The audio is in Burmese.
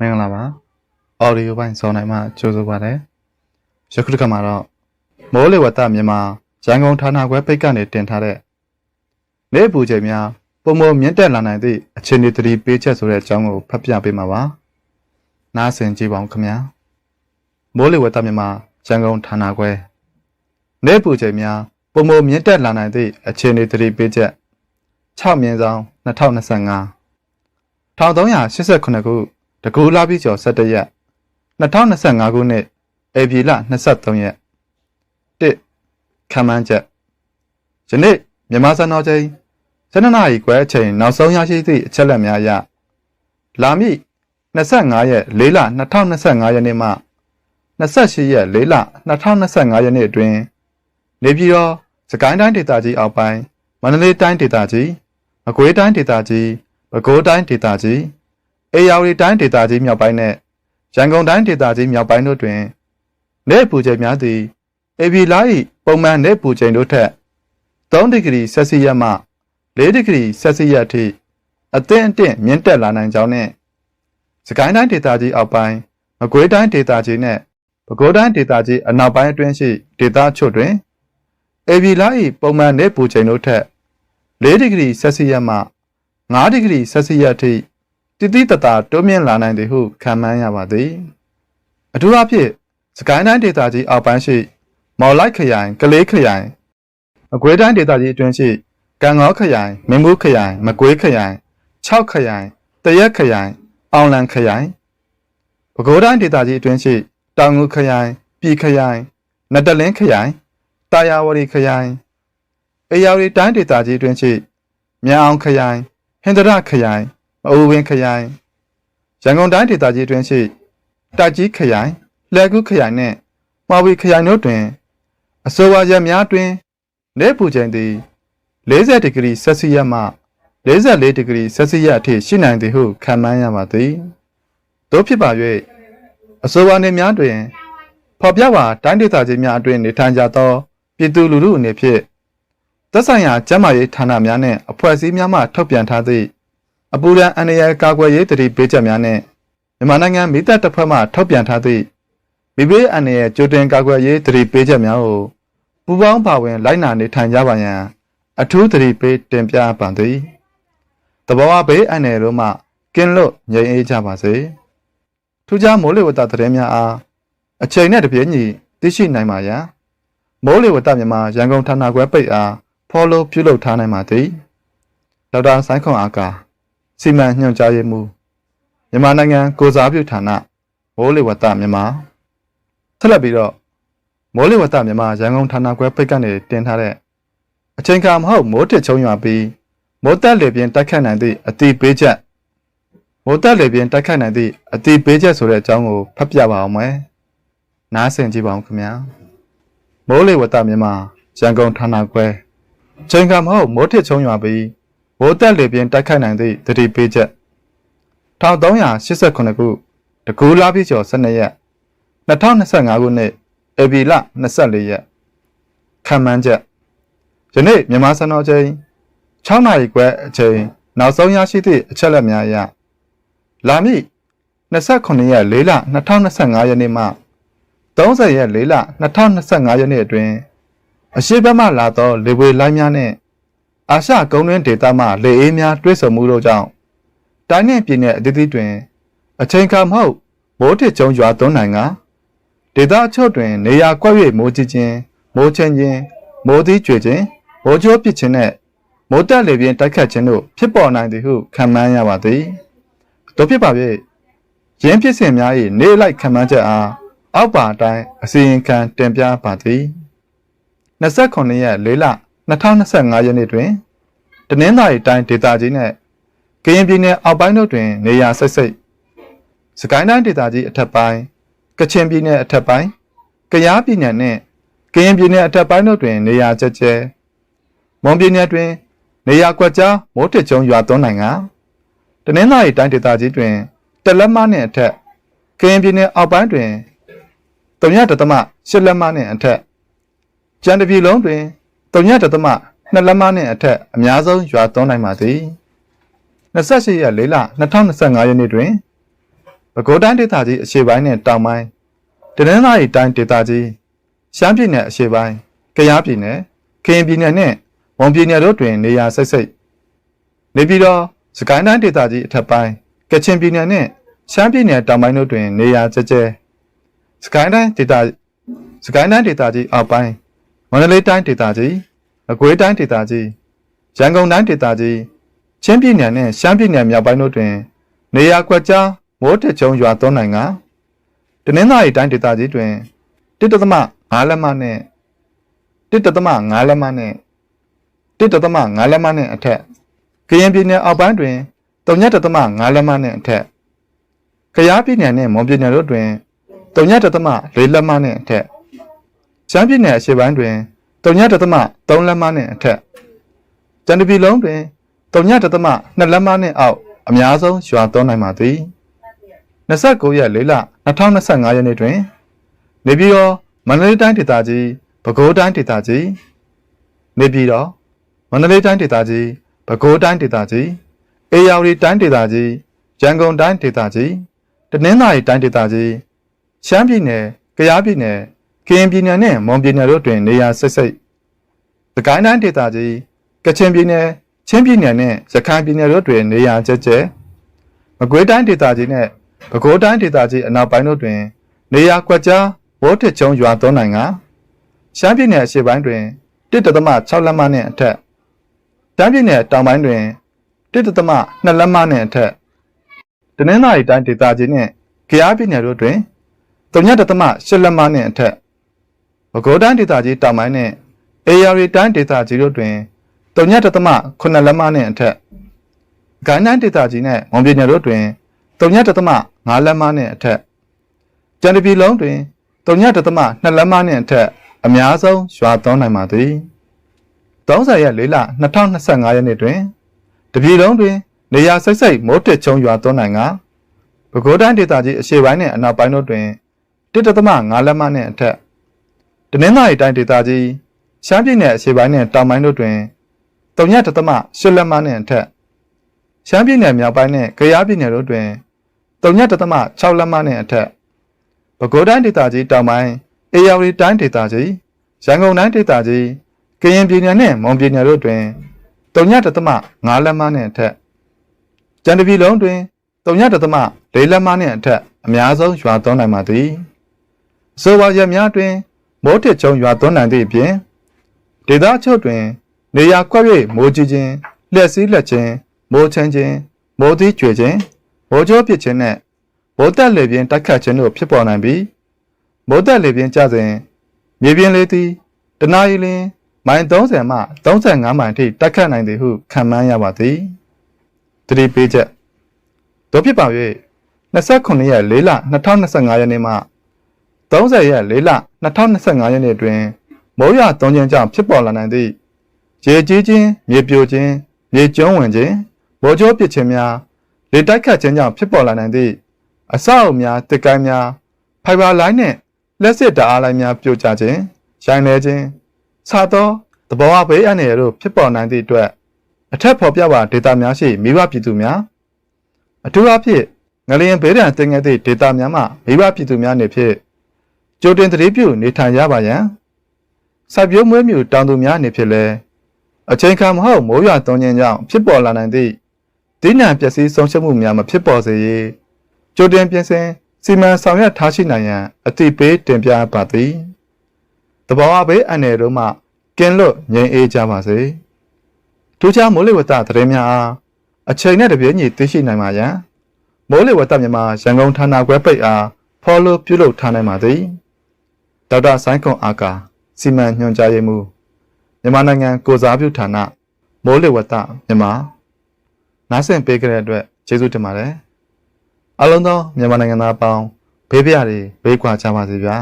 မင်္ဂလာပါအော်ဒီယိုပိုင်းစောနိုင်မှကြိုဆိုပါရစေယခုတစ်ခါမှာတော့မိုးလေဝသမြန်မာရန်ကုန်ဌာနခွဲပိတ်ကနေတင်ထားတဲ့နေပူချိန်များပုံမမြင့်တက်လာနိုင်သည့်အခြေအနေသတိပေးချက်ဆိုတဲ့အကြောင်းကိုဖတ်ပြပေးမှာပါနားဆင်ကြည့်ပါဦးခင်ဗျာမိုးလေဝသမြန်မာရန်ကုန်ဌာနခွဲနေပူချိန်များပုံမမြင့်တက်လာနိုင်သည့်အခြေအနေသတိပေးချက်6မြင်းဆောင်2025 1389ခု တကူလာပြီးကျော်17ရက်2025ခုနှစ်ဧပြီလ23ရက်1ခမ်းမ်းချက်ယနေ့မြန်မာစံတော်ချိန်12နာရီခွဲအချိန်နောက်ဆုံးရရှိသည့်အချက်အလက်များအရလာမည့်25ရက်4လ2025ရက်နေ့မှ28ရက်4လ2025ရက်နေ့အတွင်းနေပြည်တော်စကိုင်းတိုင်းဒေသကြီးအောက်ပိုင်းမန္တလေးတိုင်းဒေသကြီးမကွေးတိုင်းဒေသကြီးပဲခူးတိုင်းဒေသကြီး အေရဝတီတိုင်းဒေသကြီးမြောက်ပိုင်းနဲ့ရန်ကုန်တိုင်းဒေသကြီးမြောက်ပိုင်းတို့တွင်နေပူချိန်များသည်အေဗီလာ၏ပုံမှန်နေပူချိန်တို့ထက်3ဒီဂရီဆက်စီယပ်မှ4ဒီဂရီဆက်စီယပ်အထိအသင့်အတင့်မြင့်တက်လာနိုင်ကြောင်းနဲ့စကိုင်းတိုင်းဒေသကြီးအောက်ပိုင်းမကွေးတိုင်းဒေသကြီးနဲ့ပဲခူးတိုင်းဒေသကြီးအနောက်ပိုင်းအတွင်းရှိဒေသချို့တွင်အေဗီလာ၏ပုံမှန်နေပူချိန်တို့ထက်4ဒီဂရီဆက်စီယပ်မှ9ဒီဂရီဆက်စီယပ်အထိ တိတိတတာတိုးမြင့်လာနိုင်သည်ဟုခံမှန်းရပါသည်အထူးအဖြင့်စကိုင်းတိုင်းဒေသကြီးအောက်ပိုင်းရှိ မော်လိုက်ခရိုင်ကလေးခရိုင်အကွေးတိုင်းဒေသကြီးအတွင်းရှိကံငေါခရိုင်မင်းဘူးခရိုင်မကွေးခရိုင်6ခရိုင်တရက်ခရိုင် အောင်လံခရိုင်ပဲခူးတိုင်းဒေသကြီးအတွင်းရှိတောင်ငူခရိုင်ပြည်ခရိုင်နတလင်းခရိုင်တာယာဝတီခရိုင်အေရဝတီတိုင်းဒေသကြီးအတွင်းရှိမြောင်အောင်ခရိုင်ဟင်္ဒရခရိုင်မ အူဝင်းခရိုင်ရန်ကုန်တိုင်းဒေသကြီးအတွင်းရှိတိုက်ကြီးခရိုင်လှဲကူးခရိုင်နှင့်မှာဝီခရိုင်တို့တွင်အဆိုပါရက်များတွင်နေပူချိန်သည်40ဒီဂရီဆက်စီယပ်မှ44ဒီဂရီဆက်စီယပ်အထိရှိနိုင်သည်ဟုခန့်မှန်းရပါသည်တို့ဖြစ်ပါ၍အဆိုပါနေများတွင်ဖော်ပြပါတိုင်းဒေသကြီးများအတွင်နေထိုင်ကြသောပြည်သူလူထုအနေဖြင့်သက်ဆိုင်ရာကျန်းမာရေးဌာနများနှင့်အဖွဲ့အစည်းများမှထုတ်ပြန်ထားသည့် အပူဒဏ်အန္တရာယ်ကာကွယ်ရေးတတိပေးချက်များနဲ့မြန်မာနိုင်ငံမိသက်တပ်ဖွဲ့မှထုတ်ပြန်ထားသည့်မိဘေးအန္တရာယ်ကြိုတင်ကာကွယ်ရေးတတိပေးချက်များကိုပူပေါင်းပါဝင်လိုက်နာနေထိုင်ကြပါရန်အထူးတတိပေးတင်ပြပါသည်တဘောဝဘေးအန္တရာယ်တို့မှကင်းလွတ်ငြိမ်အေးကြပါစေထူးခြားမိုးလေဝသသတင်းများအားအချိန်နဲ့တပြေးညီသိရှိနိုင်ပါရန်မိုးလေဝသမြန်မာရန်ကုန်ဌာနခွဲပိတ်အား follow ပြုလုပ်ထားနိုင်ပါသည်ဒေါက်တာဆိုင်းခွန်အားကာ စီမံညွှန်ကြားရေးမှူးမြန်မာနိုင်ငံကိုစားပြုဌာနမိုးလေဝသမြန်မာဆက်လက်ပြီးတော့မိုးလေဝသမြန်မာရန်ကုန်ဌာနခွဲပိတ်ကနေတင်ထားတဲ့အချိန်ခါမဟုတ်မိုးတစ်ချုံရွာပြီးမိုးတက်လေပြင်းတိုက်ခတ်နိုင်သည့်အတိပေးချက်မိုးတက်လေပြင်းတိုက်ခတ်နိုင်သည့်အတိပေးချက်ဆိုတဲ့အကြောင်းကိုဖတ်ပြပါအောင်မယ်နားဆင်ကြည့်ပါဦးခင်ဗျာမိုးလေဝသမြန်မာရန်ကုန်ဌာနခွဲချိန်ခါမဟုတ်မိုးတစ်ချုံရွာပြီး မိုးတက်လေပြင်းတိုက်ခိုက်နိုင်သည့်တတိပေးချက်1389ခုတကူလာပြည့်ကျော်12ရက်2025ခုနှစ်ဧပြီလ24ရက်ခံမှန်းချက်ယနေ့မြန်မာစံတော်ချိန်6နာရီခွဲအချိန်နောက်ဆုံးရရှိသည့်အချက်လက်များအရလာမည့်29ရက်4လ2025ရက်နေ့မှ30ရက်4လ2025ရက်နေ့အတွင်းအရှိဘက်မှလာသောလေပွေလိုင်းများနှင့် အာရှကုန်းတွင်းဒေသမှလေအေးများတွဲဆုံမှုတို့ကြောင့်တိုင်းနဲ့ပြည်နယ်အသီးသီးတွင် အချိန်ခါမဟုတ်မိုးထစ်ကျုံရွာသွန်းနိုင်ကဒေသအချို့တွင် နေရာကွက်၍မိုးကြီးခြင်းမိုးချင်းခြင်းမိုးသီးကျွေခြင်းမိုးကြိုးပစ်ခြင်းနဲ့မိုးတက်လေပြင်းတိုက်ခတ်ခြင်းတို့ဖြစ်ပေါ်နိုင်သည်ဟုခံမှန်းရပါသည်တို့ဖြစ်ပါ၍ရင်းဖြစ်စဉ်များ၏နေလိုက်ခံမှန်းချက်အားအောက်ပါအတိုင်းအစီရင်ခံတင်ပြပါသည်29ရက်4လ2025ရက်နေ့တွင် တနင်္သာရီတိုင်းဒေသကြီးနှင့်ကရင်ပြည်နယ်အောက်ပိုင်းတို့တွင် နေရာစိတ်စိတ်စကိုင်းတိုင်းဒေသကြီးအထက်ပိုင်းကချင်ပြည်နယ်အထက်ပိုင်းကယားပြည်နယ်နှင့်ကရင်ပြည်နယ်အထက်ပိုင်းတို့တွင် နေရာကျကျဲမွန်ပြည်နယ်တွင် နေရာကွက်ကြားမိုးထစ်ကျုံရွာသွန်းနိုင်ကတနင်္သာရီတိုင်းဒေသကြီးတွင်တလက်မနှင့်အထက်ကရင်ပြည်နယ်အောက်ပိုင်းတွင်3.8လက်မနှင့်အထက်ကြံတပြည်လုံးတွင်3.3 နှစ်လက်မနှင့်အထက်အများဆုံးရွာသွန်းနိုင်ပါသည်28ရက်4လ2025ရက်နေ့တွင်ပဲခူးတိုင်းဒေသကြီးအရှေ့ပိုင်းနဲ့တောင်ပိုင်းတနင်္သာရီတိုင်းဒေသကြီးရှမ်းပြည်နယ်အရှေ့ပိုင်းကယားပြည်နယ်ကရင်ပြည်နယ်နဲ့ဝန်ပြည်နယ်တို့တွင်နေရာစိတ်စိတ်နေပြီးတော့စကိုင်းတိုင်းဒေသကြီးအထက်ပိုင်းကချင်ပြည်နယ်နဲ့ရှမ်းပြည်နယ်တောင်ပိုင်းတို့တွင်နေရာကျကျစကိုင်းတိုင်းဒေသစကိုင်းတိုင်းဒေသကြီးအောက်ပိုင်းမန္တလေးတိုင်းဒေသကြီး အကွေးတိုင်းဒေသကြီးရန်ကုန်တိုင်းဒေသကြီးချင်းပြည်နယ်နဲ့ရှမ်းပြည်နယ်မြောက်ပိုင်းတို့တွင် နေရာကွက်ကြားမိုးထချုံရွာသွန်းနိုင်ကတနင်္သာရီတိုင်းဒေသကြီးတွင်တစ်တသမ5လက်မနဲ့တစ်တသမ5လက်မနဲ့တစ်တသမ5လက်မနဲ့အထက်ကရင်ပြည်နယ်အောက်ပိုင်းတွင်3ညတသမ5လက်မနဲ့အထက်ကယားပြည်နယ်နဲ့မွန်ပြည်နယ်တို့တွင်3ညတသမ4လက်မနဲ့အထက်ရှမ်းပြည်နယ်အရှေ့ပိုင်းတွင် 3ညတသမ3လက်မနဲ့အထက်ကြံတပြည်လုံးတွင်3ညတသမ2လက်မနဲ့အောက်အများဆုံးရွာသွန်းနိုင်ပါသည်29ရက်4လ2025ရက်နေ့တွင်နေပြည်တော်မန္တလေးတိုင်းဒေသကြီးပဲခူးတိုင်းဒေသကြီးနေပြည်တော်မန္တလေးတိုင်းဒေသကြီးပဲခူးတိုင်းဒေသကြီးအေရဝတီတိုင်းဒေသကြီးရန်ကုန်တိုင်းဒေသကြီးတနင်္သာရီတိုင်းဒေသကြီးရှမ်းပြည်နယ်ကယားပြည်နယ် ကရင်ပြည်နယ်နဲ့မွန်ပြည်နယ်တို့တွင်နေရာစိတ်စိတ်စကိုင်းတိုင်းဒေသကြီးကချင်ပြည်နယ်ချင်းပြည်နယ်နဲ့ရခိုင်ပြည်နယ်တို့တွင်နေရာကျကျမကွေးတိုင်းဒေသကြီးနဲ့ပဲခူးတိုင်းဒေသကြီးအနောက်ပိုင်းတို့တွင် နေရာကွက်ကြားဝိုးထစ်ချုံရွာသွန်းနိုင်ကရှမ်းပြည်နယ်အရှေ့ပိုင်းတွင်1.6လက်မနှင့်အထက်တမ်းပြည်နယ်တောင်ပိုင်းတွင်1.2လက်မနှင့်အထက်တနင်္သာရီတိုင်းဒေသကြီးနှင့်ကယားပြည်နယ်တို့တွင်3.8လက်မနှင့်အထက် ပဲခူးတိုင်းဒေသကြီးတောင်ပိုင်းနှင့်အေရရီတိုင်းဒေသကြီးတို့တွင်3.8လက်မနှင့်အထက်ဂိုင်းတိုင်းဒေသကြီးနှင့်မွန်ပြည်နယ်တို့တွင်3.5လက်မနှင့်အထက်ကြံတပြည်လုံးတွင်3.2လက်မနှင့်အထက်အများဆုံးရွာသွန်းနိုင်ပါသည်30ရက်4လ2025ရက်နေ့တွင်တပြည်လုံးတွင် နေရာစိတ်စိတ်မိုးတက်ချုံရွာသွန်းနိုင်ကပဲခူးတိုင်းဒေသကြီးအရှေ့ပိုင်းနှင့်အနောက်ပိုင်းတို့တွင်1.5လက်မနှင့်အထက် တနင်္သာရီတိုင်းဒေသကြီးရှမ်းပြည်နယ်အရှေ့ပိုင်းနှင့်တောင်ပိုင်းတို့တွင်3.8လက်မနှင့်အထက်ရှမ်းပြည်နယ်မြောက်ပိုင်းနှင့်ကယားပြည်နယ်တို့တွင်3.6လက်မနှင့်အထက်ပဲခူးတိုင်းဒေသကြီးတောင်ပိုင်းအေရဝတီတိုင်းဒေသကြီးရန်ကုန်တိုင်းဒေသကြီးကရင်ပြည်နယ်နှင့်မွန်ပြည်နယ်တို့တွင်3.5လက်မနှင့်အထက်ကြံတပြည်လုံးတွင်3.4လက်မနှင့်အထက်အများဆုံးရွာသွန်းနိုင်ပါသည်အဆိုပါရက်များတွင် မိုးထစ်ချုံရွာသွန်းနိုင်သည့်အပြင်ဒေသချုပ်တွင် နေရာကွက်၍မိုးကြီးခြင်းလျှက်စီးလက်ခြင်းမိုးချမ်းခြင်းမိုးသီးကျွေခြင်းမိုးကြိုးပစ်ခြင်းနှင့်မိုးတက်လေပြင်းတိုက်ခတ်ခြင်းတို့ဖြစ်ပေါ်နိုင်ပြီးမိုးတက်လေပြင်းကျစဉ်မြေပြင်လေသည်တနအီလင်းမိုင်30မှ35မိုင်ထိတိုက်ခတ်နိုင်သည်ဟုခန့်မှန်းရပါသည်တတိပေးချက်တို့ဖြစ်ပါ၍29ရက်4လ2025ရက်နေ့မှ 30ရက်4လ2025ရက်နေ့တွင်မိုးရွာသွန်းခြင်းကြောင့်ဖြစ်ပေါ်လာနိုင်သည့်ရေကြီးခြင်းမြေပြိုခြင်းမြေကျုံးဝင်ခြင်းမိုးကြိုးပစ်ခြင်းများလေတိုက်ခတ်ခြင်းကြောင့်ဖြစ်ပေါ်လာနိုင်သည့်အဆောက်အဦများတစ်ကိုင်းများဖိုင်ဘာလိုင်းနှင့်လက်စစ်ဓာတ်အားလိုင်းများပြိုကျခြင်းရိုင်းလဲခြင်းစသောသဘောအဘေးအန္တရာယ်တို့ဖြစ်ပေါ်နိုင်သည့်အတွက်အထက်ဖော်ပြပါဒေတာများရှိမိဘပြည်သူများအထူးအဖြစ်ငလျင်ဘေးဒဏ်တင်ခဲ့သည့်ဒေတာများမှမိဘပြည်သူများနေဖြင့် ကြိုတင်သတိပြုနေထိုင်ရပါရန်စိုက်ပျိုးမွေးမြူတောင်သူများနေဖြစ်လဲအချိန်ခါမဟုတ်မိုးရွာသွန်းခြင်းကြောင့်ဖြစ်ပေါ်လာနိုင်သည့်ဒိနံပျက်စီးဆုံးရှုံးမှုများမဖြစ်ပေါ်စေရေးကြိုတင်ပြင်ဆင်စီမံဆောင်ရွက်ထားရှိနိုင်ရန်အတိပေးတင်ပြပါသည်တဘာဝဘေးအန္တရာယ်တို့မှကင်းလွတ်ငြိမ်အေးကြပါစေထူးခြားမိုးလေဝသသတင်းများအားအချိန်နဲ့တပြေးညီသိရှိနိုင်ပါရန်မိုးလေဝသမြန်မာရန်ကုန်ဌာနခွဲပိတ်အား follow ပြုလုပ်ထားနိုင်ပါသည် ဒေါက်တာဆိုင်းကွန်အာကာစီမံညွှန်ကြားရေးမှူးမြန်မာနိုင်ငံကိုစားပြုဌာနမိုးလေဝသမြန်မာနားဆင်ပေးကြတဲ့အတွက်ကျေးဇူးတင်ပါတယ်အလုံးသောမြန်မာနိုင်ငံသားအပေါင်းဘေးပြားတွေဘေးကွာကြပါစေဗျာ